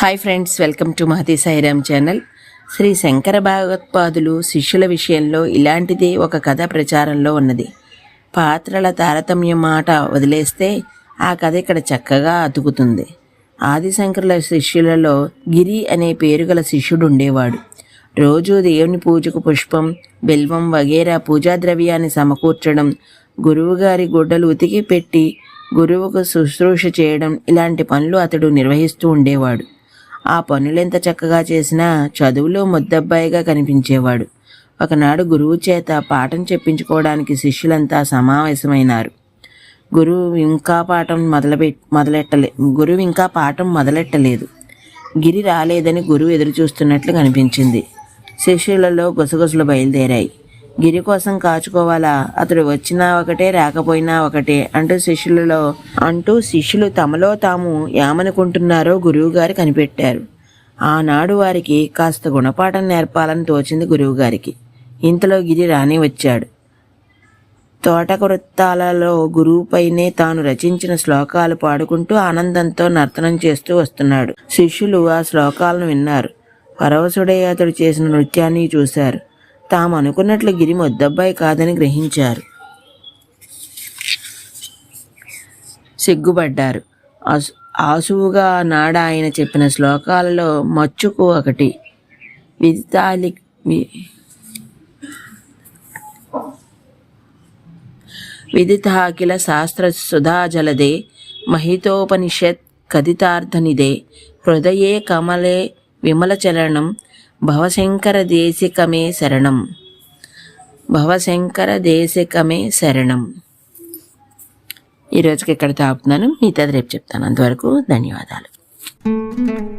Hi friends welcome to Mahathi Sairam channel Shri Shankara భాగవత్పాదులు శిష్యుల విషయంలో ఇలాంటిదే ఒక కథ ప్రచారంలో ఉన్నది. పాత్రల తారతమ్యం మాట వదిలేస్తే ఆ కథ ఇక్కడ చక్కగా అతుకుతుంది. ఆదిశంకరుల శిష్యులలో గిరి అనే పేరు గల శిష్యుడు ఉండేవాడు రోజు దేవుని పూజకు పుష్పం బెల్వం వగేరా పూజా ద్రవ్యాన్ని సమకూర్చడం గురువుగారి గుడ్డలు ఉతికి పెట్టి గురువుకు శుశ్రూష చేయడం ఇలాంటి పనులు అతడు నిర్వహిస్తూ ఉండేవాడు. ఆ పనులెంత చక్కగా చేసినా చదువులో ముద్దబ్బాయిగా కనిపించేవాడు. ఒకనాడు గురువు చేత పాఠం చెప్పించుకోవడానికి శిష్యులంతా సమావేశమైనారు. గురువు ఇంకా పాఠం మొదలుపె మొదలెట్టలే గురువు ఇంకా పాఠం మొదలెట్టలేదు. గిరి రాలేదని గురువు ఎదురు చూస్తున్నట్లు కనిపించింది. శిష్యులలో గుసగుసలు బయలుదేరాయి. గిరి కోసం కాచుకోవాలా? అతడు వచ్చినా ఒకటే రాకపోయినా ఒకటే అంటూ శిష్యులలో అంటూ శిష్యులు తమలో తాము ఏమనుకుంటున్నారో గురువుగారు కనిపెట్టారు. ఆనాడు వారికి కాస్త గుణపాఠం నేర్పాలని తోచింది గురువుగారికి. ఇంతలో గిరి రాని వచ్చాడు. తోటక వృత్తాలలో గురువుపైనే తాను రచించిన శ్లోకాలు పాడుకుంటూ ఆనందంతో నర్తనం చేస్తూ వస్తున్నాడు. శిష్యులు ఆ శ్లోకాలను విన్నారు. పరవశుడై అతడు చేసిన నృత్యాన్ని చూశారు. తాము అనుకున్నట్లు గిరి మొద్దబ్బాయి కాదని గ్రహించారు. సిగ్గుపడ్డారు. ఆసు ఆసువుగా నాడ ఆయన చెప్పిన శ్లోకాలలో మచ్చుకు ఒకటి. విదితాలి విదితాకిల శాస్త్ర సుధాజలదే మహితోపనిషత్ కథితార్థనిదే హృదయే కమలే విమలచలనం భవశంకర దేశికమే శరణం. భవశంకర దేశికమే శరణం. ఈరోజుకి ఇక్కడ తాపుతున్నాను. మిగతాది రేపు చెప్తాను. అంతవరకు ధన్యవాదాలు.